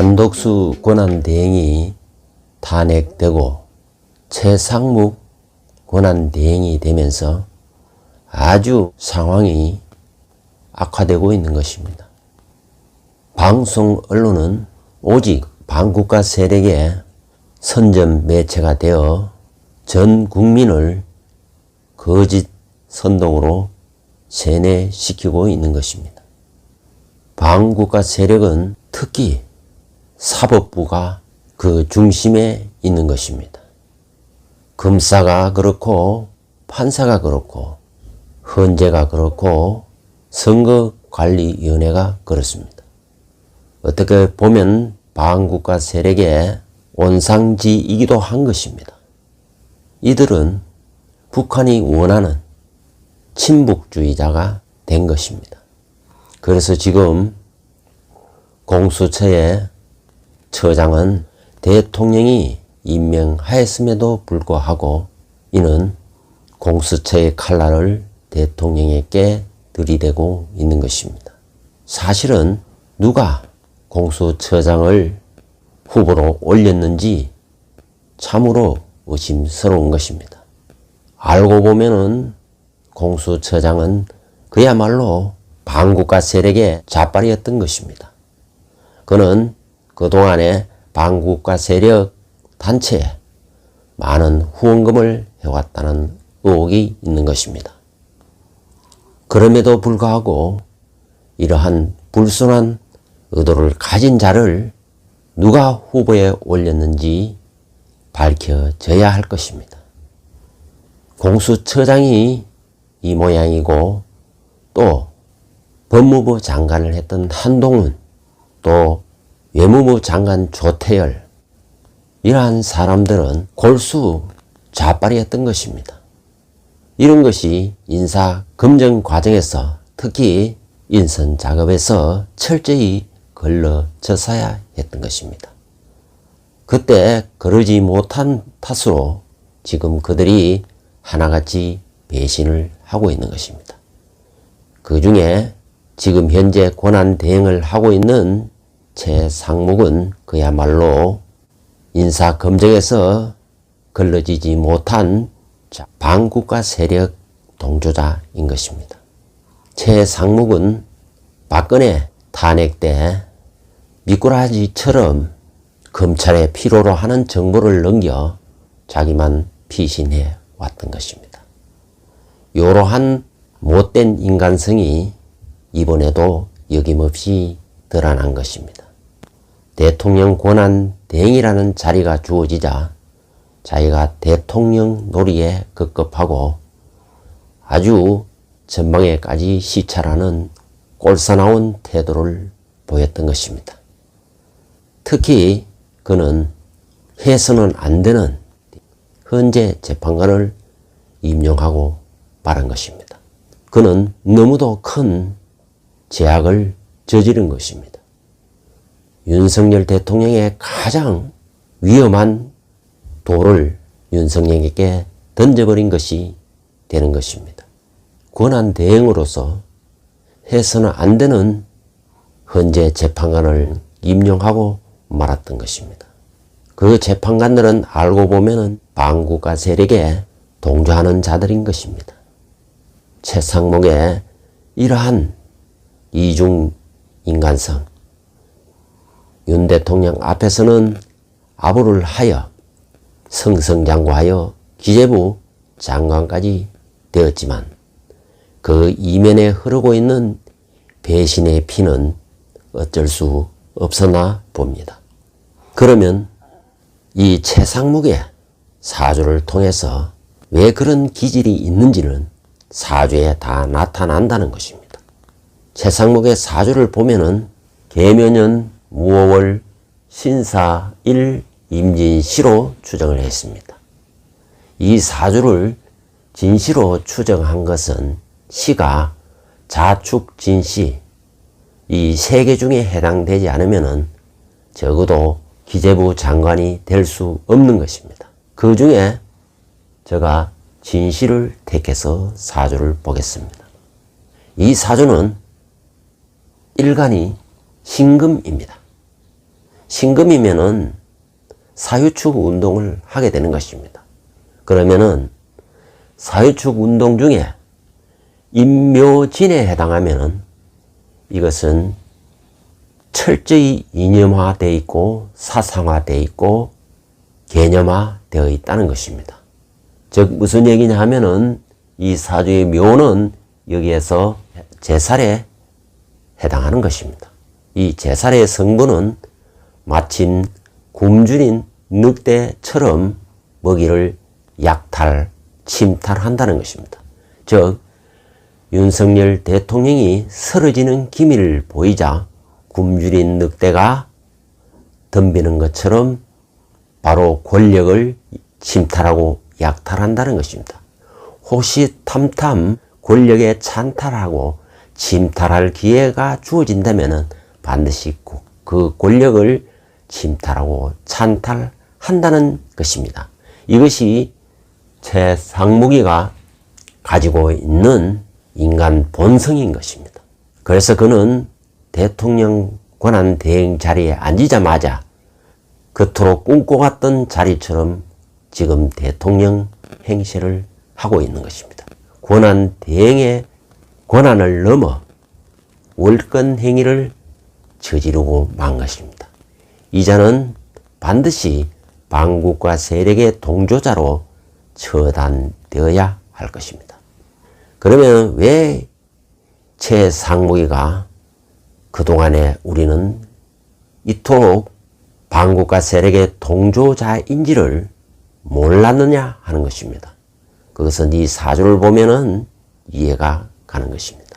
한독수 권한대행이 탄핵되고 최상묵 권한대행이 되면서 아주 상황이 악화되고 있는 것입니다. 방송 언론은 오직 반국가 세력의 선전 매체가 되어 전 국민을 거짓 선동으로 세뇌시키고 있는 것입니다. 반국가 세력은 특히 사법부가 그 중심에 있는 것입니다. 검사가 그렇고 판사가 그렇고 헌재가 그렇고 선거관리위원회가 그렇습니다. 어떻게 보면 반국가 세력의 온상지이기도 한 것입니다. 이들은 북한이 원하는 친북주의자가 된 것입니다. 그래서 지금 공수처의 처장은 대통령이 임명하였음에도 불구하고 이는 공수처의 칼날을 대통령에게 들이대고 있는 것입니다. 사실은 누가 공수처장을 후보로 올렸는지 참으로 의심스러운 것입니다. 알고 보면은 공수처장은 그야말로 반국가 세력의 자빨이었던 것입니다. 그는 그동안에 반국가 세력 단체에 많은 후원금을 해왔다는 의혹이 있는 것입니다. 그럼에도 불구하고 이러한 불순한 의도를 가진 자를 누가 후보에 올렸는지 밝혀져야 할 것입니다. 공수처장이 이 모양이고 또 법무부 장관을 했던 한동훈 또 외무부 장관 조태열 이러한 사람들은 골수 좌빨이었던 것입니다. 이런 것이 인사 검증 과정에서 특히 인선 작업에서 철저히 걸러졌어야 했던 것입니다. 그때 그러지 못한 탓으로 지금 그들이 하나같이 배신을 하고 있는 것입니다. 그 중에 지금 현재 권한 대행을 하고 있는 최상묵은 그야말로 인사 검증에서 걸러지지 못한 반국가 세력 동조자인 것입니다. 최상묵은 박근혜 탄핵 때 미꾸라지처럼 검찰에 필요로 하는 정보를 넘겨 자기만 피신해 왔던 것입니다. 이러한 못된 인간성이 이번에도 여김없이 드러난 것입니다. 대통령 권한 대행이라는 자리가 주어지자 자기가 대통령 놀이에 급급하고 아주 전방에까지 시찰하는 꼴사나온 태도를 보였던 것입니다. 특히 그는 해서는 안 되는 현재 재판관을 임용하고 말한 것입니다. 그는 너무도 큰 제약을 저지른 것입니다. 윤석열 대통령의 가장 위험한 돌을 윤석열에게 던져버린 것이 되는 것입니다. 권한 대행으로서 해서는 안 되는 현재 재판관을 임용하고 말았던 것입니다. 그 재판관들은 알고 보면은 반국가 세력에 동조하는 자들인 것입니다. 최상목의 이러한 이중 인간성, 윤 대통령 앞에서는 아부를 하여 성성장구하여 기재부 장관까지 되었지만 그 이면에 흐르고 있는 배신의 피는 어쩔 수 없었나 봅니다. 그러면 이 최상목의 사주를 통해서 왜 그런 기질이 있는지는 사주에 다 나타난다는 것입니다. 최상목의 사주를 보면은 계면년 무오월 신사일 임진시로 추정을 했습니다. 이 사주를 진시로 추정한 것은 시가 자축 진시 이 세 개 중에 해당되지 않으면은 적어도 기재부 장관이 될 수 없는 것입니다. 그 중에 제가 진시를 택해서 사주를 보겠습니다. 이 사주는 일간이 신금입니다. 신금이면은 사유축 운동을 하게 되는 것입니다. 그러면은 사유축 운동 중에 인묘진에 해당하면은 이것은 철저히 이념화되어 있고 사상화되어 있고 개념화되어 있다는 것입니다. 즉 무슨 얘기냐 하면은 이 사주의 묘는 여기에서 제살에 해당하는 것입니다. 이 제살의 성분은 마침 굶주린 늑대처럼 먹이를 약탈, 침탈한다는 것입니다. 즉 윤석열 대통령이 쓰러지는 기미를 보이자 굶주린 늑대가 덤비는 것처럼 바로 권력을 침탈하고 약탈한다는 것입니다. 호시탐탐 권력에 찬탈하고 침탈할 기회가 주어진다면 반드시 그 권력을 침탈하고 찬탈한다는 것입니다. 이것이 최상무기가 가지고 있는 인간 본성인 것입니다. 그래서 그는 대통령 권한 대행 자리에 앉으자마자 그토록 꿈꿔왔던 자리처럼 지금 대통령 행세를 하고 있는 것입니다. 권한 대행의 권한을 넘어 월권 행위를 저지르고 만 것입니다. 이자는 반드시 반국과 세력의 동조자로 처단되어야 할 것입니다. 그러면 왜 최상무기가 그동안에 우리는 이토록 반국가 세력의 동조자인지를 몰랐느냐 하는 것입니다. 그것은 이 사주를 보면은 이해가 가는 것입니다.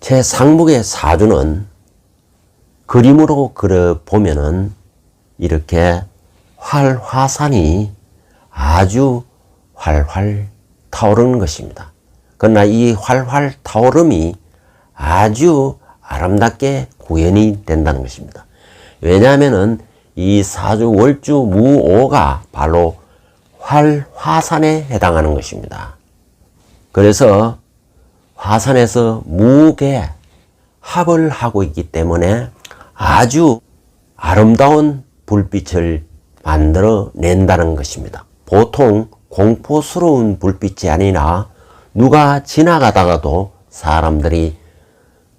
제 상목의 사주는 그림으로 그려 보면은 이렇게 활화산이 아주 활활 타오르는 것입니다. 그러나 이 활활 타오름이 아주 아름답게 구현이 된다는 것입니다. 왜냐하면은 이 사주 월주 무오가 바로 활화산에 해당하는 것입니다. 그래서 화산에서 무게 합을 하고 있기 때문에 아주 아름다운 불빛을 만들어 낸다는 것입니다. 보통 공포스러운 불빛이 아니라 누가 지나가다가도 사람들이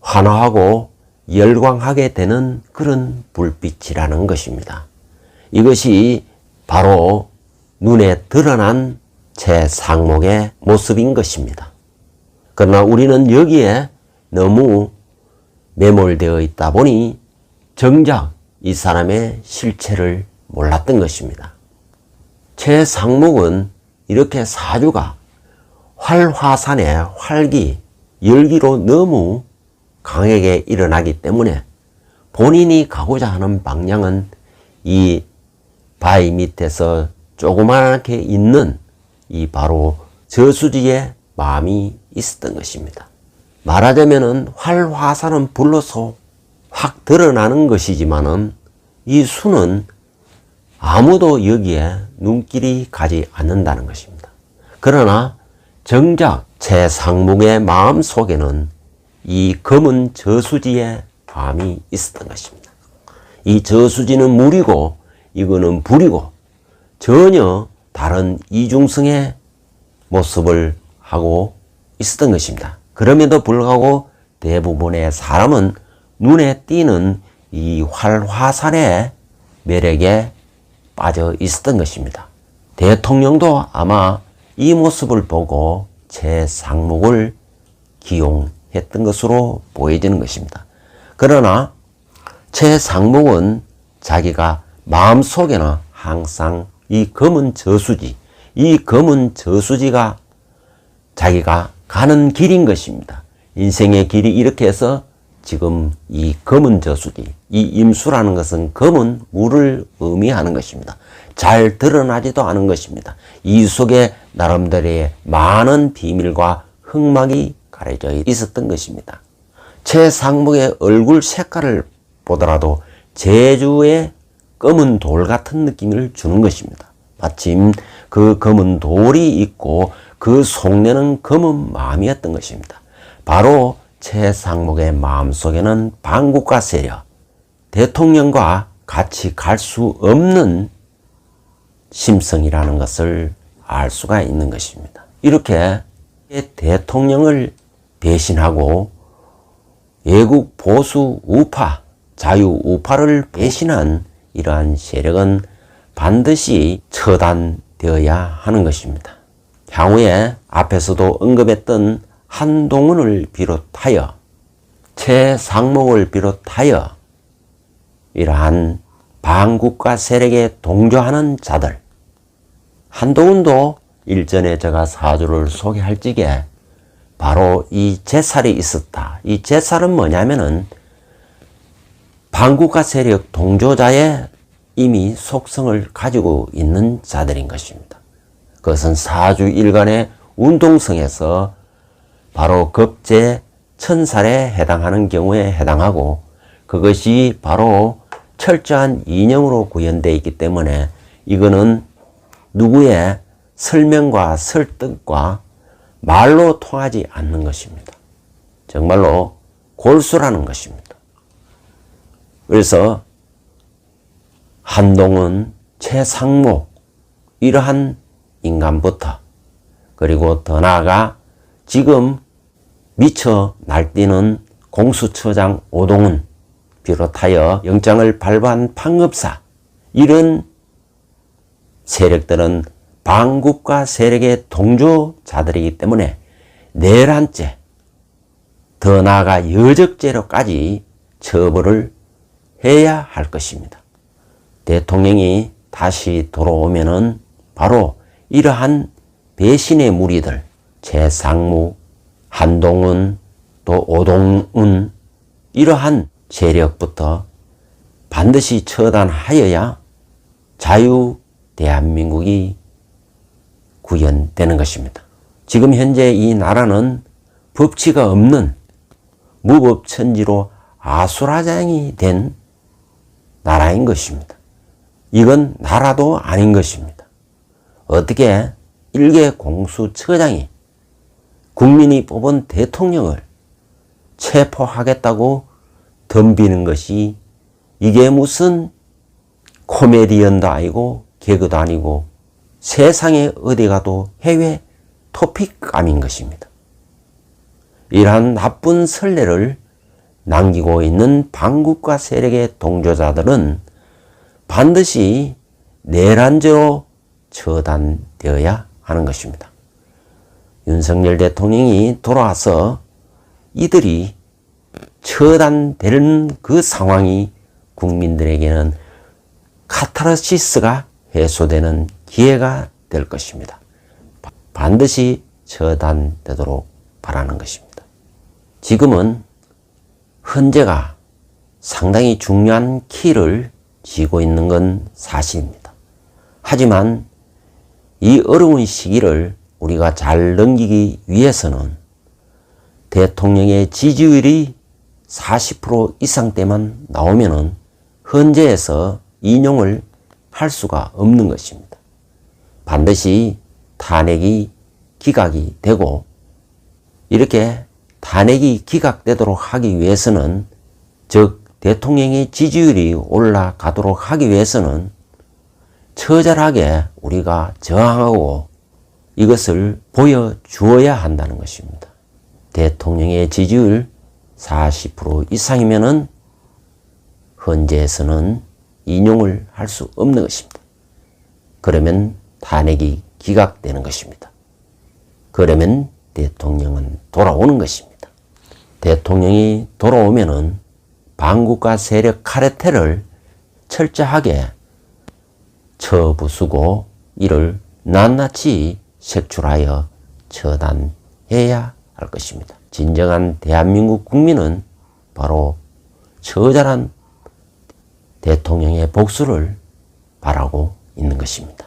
환호하고 열광하게 되는 그런 불빛이라는 것입니다. 이것이 바로 눈에 드러난 제 상목의 모습인 것입니다. 그러나 우리는 여기에 너무 매몰되어 있다 보니 정작 이 사람의 실체를 몰랐던 것입니다. 제 상목은 이렇게 사주가 활화산의 활기, 열기로 너무 강하게 일어나기 때문에 본인이 가고자 하는 방향은 이 바위 밑에서 조그맣게 있는 이 바로 저수지의 마음이 있었던 것입니다. 말하자면은 활화산은 불로서 확 드러나는 것이지만은 이 수는 아무도 여기에 눈길이 가지 않는다는 것입니다. 그러나 정작 제 상목의 마음 속에는 이 검은 저수지의 밤이 있었던 것입니다. 이 저수지는 물이고 이거는 불이고 전혀 다른 이중성의 모습을 하고 있었던 것입니다. 그럼에도 불구하고 대부분의 사람은 눈에 띄는 이 활화산의 매력에 빠져 있었던 것입니다. 대통령도 아마 이 모습을 보고 제 상목을 기용했던 것으로 보여지는 것입니다. 그러나 제 상목은 자기가 마음속에나 항상 이 검은 저수지, 이 검은 저수지가 자기가 가는 길인 것입니다. 인생의 길이 이렇게 해서 지금 이 검은 저수지, 이 임수라는 것은 검은 물을 의미하는 것입니다. 잘 드러나지도 않은 것입니다. 이 속에 나름대로의 많은 비밀과 흑막이 가려져 있었던 것입니다. 최상목의 얼굴 색깔을 보더라도 제주의 검은 돌 같은 느낌을 주는 것입니다. 마침 그 검은 돌이 있고 그 속내는 검은 마음이었던 것입니다. 바로 최상목의 마음속에는 반국가 세력, 대통령과 같이 갈 수 없는 심성이라는 것을 알 수가 있는 것입니다. 이렇게 대통령을 배신하고 외국 보수 우파, 자유 우파를 배신한 이러한 세력은 반드시 처단되어야 하는 것입니다. 향후에 앞에서도 언급했던 한동훈을 비롯하여 최상목을 비롯하여 이러한 반국가 세력에 동조하는 자들 한동훈도 일전에 제가 사주를 소개할 적에 바로 이 제살이 있었다. 이 제살은 뭐냐면은 반국가 세력 동조자의 이미 속성을 가지고 있는 자들인 것입니다. 그것은 사주 일간의 운동성에서 바로 급제 천살에 해당하는 경우에 해당하고 그것이 바로 철저한 이념으로 구현되어 있기 때문에 이거는 누구의 설명과 설득과 말로 통하지 않는 것입니다. 정말로 골수라는 것입니다. 그래서 한동은 최상목 이러한 인간부터 그리고 더 나아가 지금 미쳐 날뛰는 공수처장 오동은 비롯하여 영장을 발부한 판급사 이런 세력들은 반국가 세력의 동조자들이기 때문에 내란죄 더 나아가 여적죄로까지 처벌을 해야 할 것입니다. 대통령이 다시 돌아오면은 바로 이러한 배신의 무리들 최상무, 한동훈, 또 오동훈 이러한 세력부터 반드시 처단하여야 자유 대한민국이 구현되는 것입니다. 지금 현재 이 나라는 법치가 없는 무법천지로 아수라장이 된 나라인 것입니다. 이건 나라도 아닌 것입니다. 어떻게 일개 공수처장이 국민이 뽑은 대통령을 체포하겠다고 덤비는 것이 이게 무슨 코미디언도 아니고 개그도 아니고 세상에 어디 가도 해외 토픽감인 것입니다. 이러한 나쁜 선례를 남기고 있는 반국가 세력의 동조자들은 반드시 내란죄로 처단되어야 하는 것입니다. 윤석열 대통령이 돌아와서 이들이 처단되는 그 상황이 국민들에게는 카타르시스가 해소되는 기회가 될 것입니다. 반드시 처단되도록 바라는 것입니다. 지금은 헌재가 상당히 중요한 키를 쥐고 있는 건 사실입니다. 하지만 이 어려운 시기를 우리가 잘 넘기기 위해서는 대통령의 지지율이 40% 이상대만 나오면은 헌재에서 인용을 할 수가 없는 것입니다. 반드시 탄핵이 기각이 되고 이렇게 탄핵이 기각되도록 하기 위해서는 즉 대통령의 지지율이 올라가도록 하기 위해서는 처절하게 우리가 저항하고 이것을 보여주어야 한다는 것입니다. 대통령의 지지율 40% 이상이면은 헌재에서는 인용을 할 수 없는 것입니다. 그러면 탄핵이 기각되는 것입니다. 그러면 대통령은 돌아오는 것입니다. 대통령이 돌아오면은 반국가 세력 카르텔을 철저하게 처부수고 이를 낱낱이 색출하여 처단해야 할 것입니다. 진정한 대한민국 국민은 바로 처절한 대통령의 복수를 바라고 있는 것입니다.